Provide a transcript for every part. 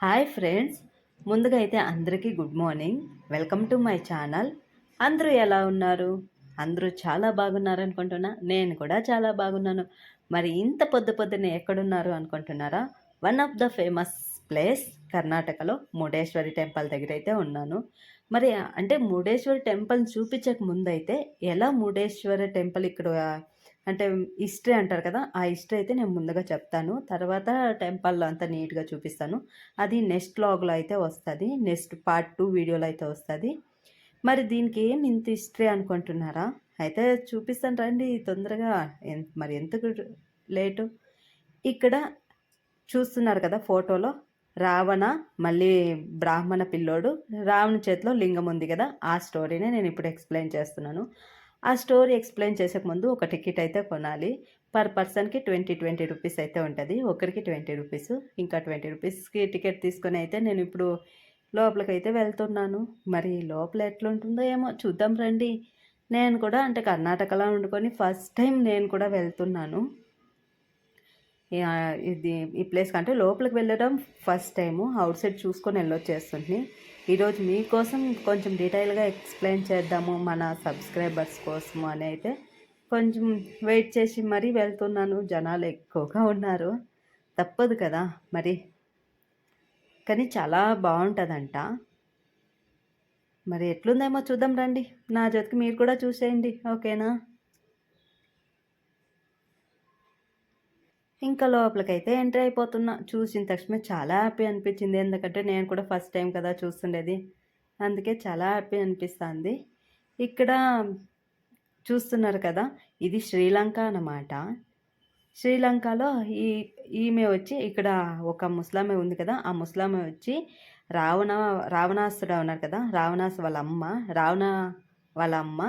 Hi friends ముందుగా అయితే అందరికీ good morning. Welcome to my channel. అందరూ ఎలా ఉన్నారు? అందరూ చాలా బాగున్నారు అనుకుంటున్నా. నేను కూడా చాలా బాగున్నాను. మరి ఇంత పొద్దు పొద్దునే ఎక్కడున్నారు అనుకుంటున్నారా? One of the famous place కర్ణాటకలో ముడేశ్వరి టెంపుల్ దగ్గర అయితే ఉన్నాను. మరి అంటే ముడేశ్వరి టెంపుల్ చూపించక ముందైతే ఎలా ముడేశ్వర టెంపుల్ ఇక్కడ అంటే హిస్టరీ అంటారు కదా ఆ హిస్టరీ అయితే నేను ముందుగా చెప్తాను. తర్వాత టెంపుల్లో అంతా నీట్గా చూపిస్తాను. అది నెక్స్ట్ లాగ్లో అయితే వస్తుంది. నెక్స్ట్ పార్ట్ టూ వీడియోలో అయితే వస్తుంది. మరి దీనికి ఏం ఇంత హిస్టరీ అనుకుంటున్నారా? అయితే చూపిస్తాను రండి తొందరగా. మరి ఎందుకు లేటు? ఇక్కడ చూస్తున్నారు కదా ఫోటోలో రావణ మళ్ళీ బ్రాహ్మణ పిల్లోడు. రావణ చేతిలో లింగం ఉంది కదా ఆ స్టోరీనే నేను ఇప్పుడు ఎక్స్ప్లెయిన్ చేస్తున్నాను. ఆ స్టోరీ ఎక్స్ప్లెయిన్ చేసే ముందు ఒక టికెట్ అయితే కొనాలి. పర్ పర్సన్కి ట్వంటీ ట్వంటీ రూపీస్ అయితే ఉంటుంది. ఒకరికి ట్వంటీ రూపీస్ ఇంకా ట్వంటీ రూపీస్కి టికెట్ తీసుకొని అయితే నేను ఇప్పుడు లోపలికి అయితే వెళ్తున్నాను. మరి లోపల ఎట్లుంటుందో ఏమో చూద్దాం రండి. నేను కూడా అంటే కర్ణాటకలో వండుకొని ఫస్ట్ టైం నేను కూడా వెళ్తున్నాను. ఇది ఈ ప్లేస్ కంటే లోపలికి వెళ్ళడం ఫస్ట్ టైము అవుట్ సైడ్ చూసుకొని వెళ్ళొచ్చేస్తుంది ఈరోజు మీకోసం కొంచెం డీటెయిల్గా ఎక్స్ప్లెయిన్ చేద్దాము మన సబ్స్క్రైబర్స్ కోసము అని అయితే. కొంచెం వెయిట్ చేసి మరీ వెళ్తున్నాను. జనాలు ఎక్కువగా ఉన్నారు. తప్పదు కదా మరి. కానీ చాలా బాగుంటుందంట. మరి ఎట్లుందేమో చూద్దాం రండి. నా జతికి మీరు కూడా చూసేయండి. ఓకేనా? ఇంకా లోపలికైతే ఎంటర్ అయిపోతున్నా. చూసిన తక్షణమే చాలా హ్యాపీ అనిపించింది. ఎందుకంటే నేను కూడా ఫస్ట్ టైం కదా చూస్తుండేది. అందుకే చాలా హ్యాపీ అనిపిస్తుంది. ఇక్కడ చూస్తున్నారు కదా ఇది శ్రీలంక అన్నమాట. శ్రీలంకలో ఈ ఈమె వచ్చి ఇక్కడ ఒక ముస్లామే ఉంది కదా ఆ ముస్లామే వచ్చి రావణ రావణాసుడు ఉన్నారు కదా రావణాసు వాళ్ళ అమ్మ రావణ వాళ్ళ అమ్మ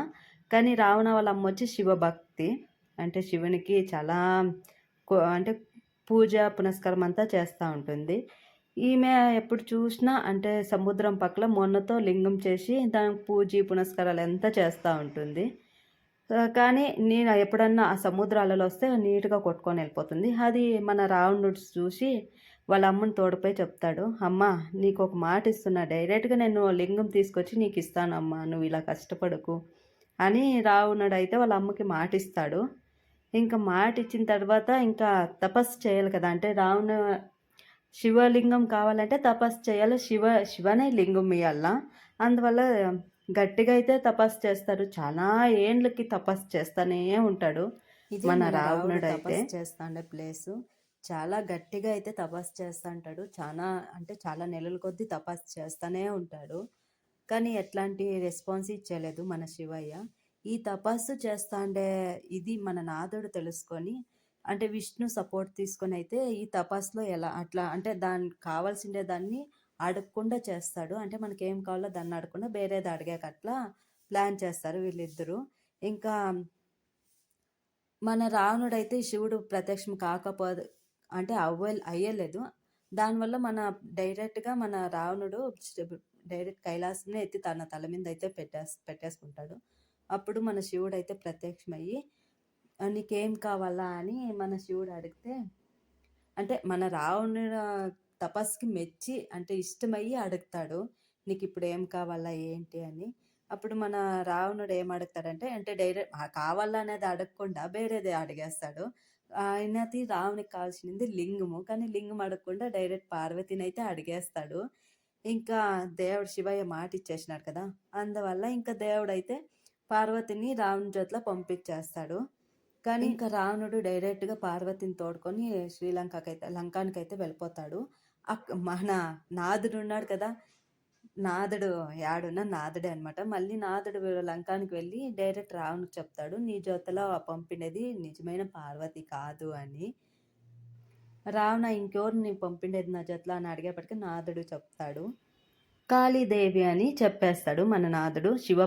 కానీ రావణ వాళ్ళ అమ్మ వచ్చి శివభక్తి. అంటే శివునికి చాలా అంటే పూజ పునస్కారం అంతా చేస్తూ ఉంటుంది. ఈమె ఎప్పుడు చూసినా అంటే సముద్రం పక్కల మొన్నతో లింగం చేసి దానికి పూజ పునస్కారాలు ఎంత చేస్తూ ఉంటుంది. కానీ నేను ఎప్పుడన్నా ఆ సముద్రాలలో వస్తే నీట్గా కొట్టుకొని వెళ్ళిపోతుంది. అది మన రావణుడు చూసి వాళ్ళ అమ్మని తోడుపోయి చెప్తాడు అమ్మ నీకు ఒక మాట ఇస్తున్నా. డైరెక్ట్గా నేను లింగం తీసుకొచ్చి నీకు ఇస్తానమ్మా. నువ్వు ఇలా కష్టపడకు అని రావణుడు అయితే వాళ్ళ అమ్మకి మాట ఇస్తాడు. ఇంకా మాట ఇచ్చిన తర్వాత ఇంకా తపస్సు చేయాలి కదా. అంటే రావణ శివలింగం కావాలంటే తపస్సు చేయాలి. శివ శివనే లింగం ఇవ్వాల అందువల్ల గట్టిగా అయితే తపస్సు చేస్తారు. చాలా ఏండ్లకి తపస్సు చేస్తానే ఉంటాడు మన రావణుడు అయితే. చేస్తాండే ప్లేస్ చాలా గట్టిగా అయితే తపస్సు చేస్తా ఉంటాడు చాలా అంటే చాలా నెలల కొద్దీ తపస్సు చేస్తానే ఉంటాడు. కానీ ఎట్లాంటి రెస్పాన్స్ ఇచ్చేయలేదు మన శివయ్య. ఈ తపస్సు చేస్తాండే ఇది మన నాథుడు తెలుసుకొని అంటే విష్ణు సపోర్ట్ తీసుకొని అయితే ఈ తపస్సులో ఎలా అట్లా అంటే దానికి కావాల్సిండే దాన్ని అడగకుండా చేస్తాడు. అంటే మనకి ఏం కావాలో దాన్ని అడగకుండా వేరేది అడిగాక అట్లా ప్లాన్ చేస్తారు వీళ్ళిద్దరూ. ఇంకా మన రావణుడైతే శివుడు ప్రత్యక్షం కాకపోదు అంటే అవ్వ అయ్యలేదు. దానివల్ల మన డైరెక్ట్గా మన రావణుడు డైరెక్ట్ కైలాసంలో ఎత్తి తన తల మీద అయితే పెట్టేస్ పెట్టేసుకుంటాడు. అప్పుడు మన శివుడు అయితే ప్రత్యక్షమయ్యి నీకేం కావాలా? అని మన శివుడు అడిగితే అంటే మన రావణుడు తపస్సుకి మెచ్చి అంటే ఇష్టమయ్యి అడుగుతాడు నీకు ఇప్పుడు ఏం కావాలా ఏంటి? అని. అప్పుడు మన రావణుడు ఏం అడుగుతాడంటే అంటే డైరెక్ట్ కావాలా అనేది అడగకుండా వేరేది అడిగేస్తాడు. ఆయనది రావునికి కావాల్సింది లింగము. కానీ లింగం అడగకుండా డైరెక్ట్ పార్వతిని అయితే అడిగేస్తాడు. ఇంకా దేవుడు శివయ్య మాట ఇచ్చేసినాడు కదా! అందువల్ల ఇంకా దేవుడు అయితే పార్వతిని రావణు చేతిలో పంపించేస్తాడు. కానీ ఇంకా రావణుడు డైరెక్ట్గా పార్వతిని తోడుకొని శ్రీలంకకి అయితే లంకానికి అయితే వెళ్ళిపోతాడు మన నాదుడు ఉన్నాడు కదా. నాదుడు యాడున్న నాదుడే అనమాట మళ్ళీ నాదుడు లంకానికి వెళ్ళి డైరెక్ట్ రావణుకి చెప్తాడు. నీ జొతలో పంపినది నిజమైన పార్వతి కాదు అని. రావణ ఇంకెవరు నీ పంపిండేది నా జతలో అని అడిగేపటికి నాదుడు చెప్తాడు. కాళీదేవి అని చెప్పేస్తాడు మన నాథుడు. శివ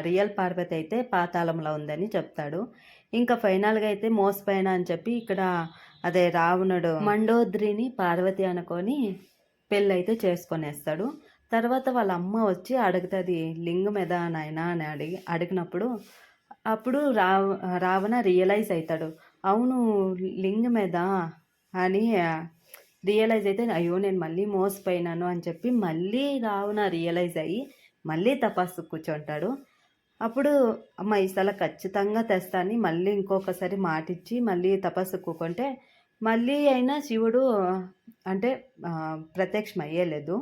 రియల్ పార్వతి అయితే పాతాళంలో ఉందని చెప్తాడు. ఇంకా ఫైనల్గా అయితే మోసపోయిన అని చెప్పి ఇక్కడ అదే రావణుడు మండోద్రిని పార్వతి అనుకొని పెళ్ళైతే చేసుకొనేస్తాడు. తర్వాత వాళ్ళ అమ్మ వచ్చి అడుగుతుంది లింగం ఎదా నాయనా? అని అడిగి అడిగినప్పుడు అప్పుడు రావ రావణ రియలైజ్ అవుతాడు. అవును లింగం ఎదా అని రియలైజ్ అయితే అయ్యో నేను మళ్ళీ మోసపోయినాను అని చెప్పి మళ్ళీ రావున రియలైజ్ అయ్యి మళ్ళీ తపస్సు కూర్చుంటాడు. అప్పుడు అమ్మ ఈసారి ఖచ్చితంగా తెస్తాని మళ్ళీ ఇంకొకసారి మాటిచ్చి మళ్ళీ తపస్సు కూకుంటే మళ్ళీ అయినా శివుడు అంటే ప్రత్యక్షం అయ్యేలేదు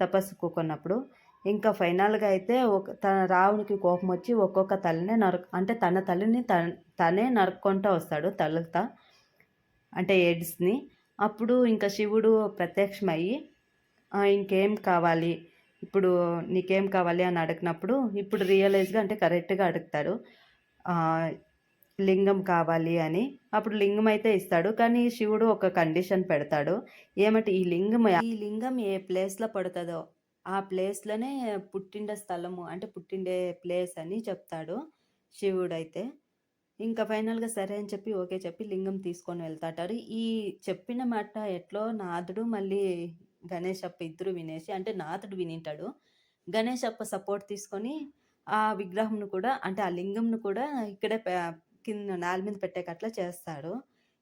తపస్సు కూకున్నప్పుడు. ఇంకా ఫైనల్గా అయితే ఒక తన రావునికి కోపం వచ్చి ఒక్కొక్క తల్లినే నరక అంటే తన తల్లిని తన తనే నరుక్కుంటూ వస్తాడు తలతో అంటే ఎడ్స్ని అప్పుడు ఇంకా శివుడు ప్రత్యక్షమయ్యి ఇంకేం కావాలి? ఇప్పుడు నీకేం కావాలి? అని అడిగినప్పుడు ఇప్పుడు రియలైజ్గా అంటే కరెక్ట్గా అడుగుతాడు. లింగం కావాలి అని. అప్పుడు లింగం అయితే ఇస్తాడు. కానీ శివుడు ఒక కండిషన్ పెడతాడు. ఏమంటే ఈ లింగం ఈ లింగం ఏ ప్లేస్లో పడుతుందో ఆ ప్లేస్లోనే పుట్టిండే స్థలము అంటే పుట్టిండే ప్లేస్ అని చెప్తాడు శివుడు అయితే ఇంకా ఫైనల్గా సరే అని చెప్పి ఓకే చెప్పి లింగం తీసుకొని వెళ్తాటారు. ఈ చెప్పిన మాట ఎట్లో నాథుడు మళ్ళీ గణేషప్ప ఇద్దరు వినేసి అంటే నాథుడు వినింటాడు. గణేషప్ప సపోర్ట్ తీసుకొని ఆ విగ్రహంను కూడా అంటే ఆ లింగంను కూడా ఇక్కడే కింద నేల మీద పెట్టేకట్లా చేస్తాడు.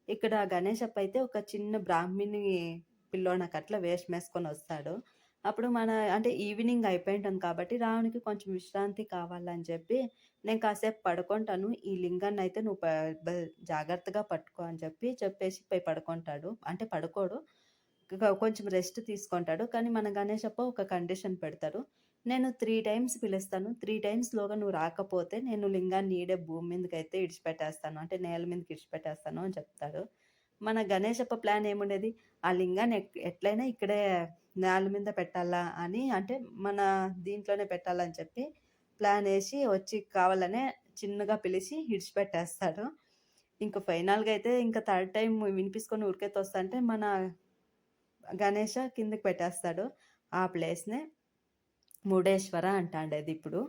ఇక్కడ గణేషప్ప అయితే ఒక చిన్న బ్రాహ్మిణి పిల్లోనకట్లా వేషం వేసుకొని వస్తాడు. అప్పుడు మన అంటే ఈవినింగ్ అయిపోయింటాం కాబట్టి రావణికి కొంచెం విశ్రాంతి కావాలని చెప్పి నేను కాసేపు పడుకుంటాను. ఈ లింగాన్ని అయితే నువ్వు జాగ్రత్తగా పట్టుకో అని చెప్పి చెప్పేసి పోయి పడుకుంటాడు. అంటే పడుకోడు. కొంచెం రెస్ట్ తీసుకుంటాడు. కానీ మన గణేషప్ప ఒక కండిషన్ పెడతాడు. నేను త్రీ టైమ్స్ పిలుస్తాను. త్రీ టైమ్స్లోగా నువ్వు రాకపోతే నేను లింగాన్ని నీడే భూమి మీదకి అయితే ఇడిచిపెట్టేస్తాను. అంటే నేల మీదకి ఇడిచిపెట్టేస్తాను అని చెప్తాడు. మన గణేషప్ప ప్లాన్ ఏముండేది? ఆ లింగాన్ని ఎట్లయినా ఇక్కడే నేల మీద పెట్టాలా అని అంటే మన దీంట్లోనే పెట్టాలని చెప్పి ప్లాన్ వేసి వచ్చి కావాలనే చిన్నగా పిలిచి ఇడిచిపెట్టేస్తాడు ఇంకా ఫైనల్గా అయితే ఇంకా థర్డ్ టైం వినిపించుకొని ఉరికెత్తి వస్తుంటే మన గణేష కిందకి పెట్టేస్తాడు ఆ ప్లేస్నే. ముడేశ్వర అంటాండేది ఇప్పుడు.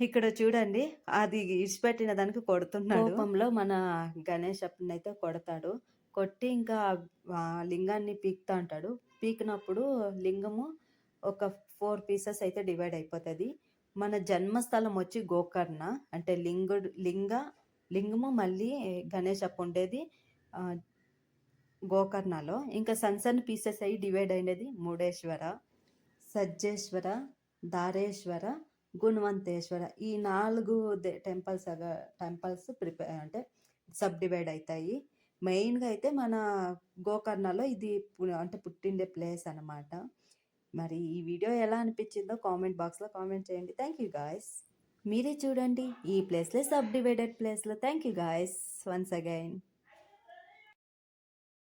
ఇక్కడ చూడండి అది ఇడిచిపెట్టిన దానికి కొడుతున్నాడు. కోపంలో మన గణేష్ అయితే కొడతాడు. కొట్టి ఇంకా ఆ లింగాన్ని పీకుతా అంటాడు. పీకినప్పుడు లింగము ఒక ఫోర్ పీసెస్ అయితే డివైడ్ అయిపోతుంది. మన జన్మస్థలం వచ్చి గోకర్ణ. అంటే లింగుడు లింగ లింగము మళ్ళీ గణేష్ అప్పు ఉండేది గోకర్ణలో. ఇంకా సన్ సన్ పీసెస్ అయ్యి డివైడ్ అయినది ముడేశ్వర సజ్జేశ్వర దారేశ్వర గుణవంతేశ్వర. ఈ నాలుగు టెంపుల్స్ టెంపుల్స్ ప్రిపేర్ అంటే సబ్ డివైడ్ అవుతాయి మెయిన్గా అయితే మన గోకర్ణలో ఇది పు- అంటే పుట్టిండే ప్లేస్ అన్నమాట. మరి ఈ వీడియో ఎలా అనిపించిందో కామెంట్ బాక్స్లో కామెంట్ చేయండి. Thank you guys. మీరే చూడండి ఈ ప్లేస్లో సబ్ డివైడెడ్ ప్లేస్లో. Thank you guys once again.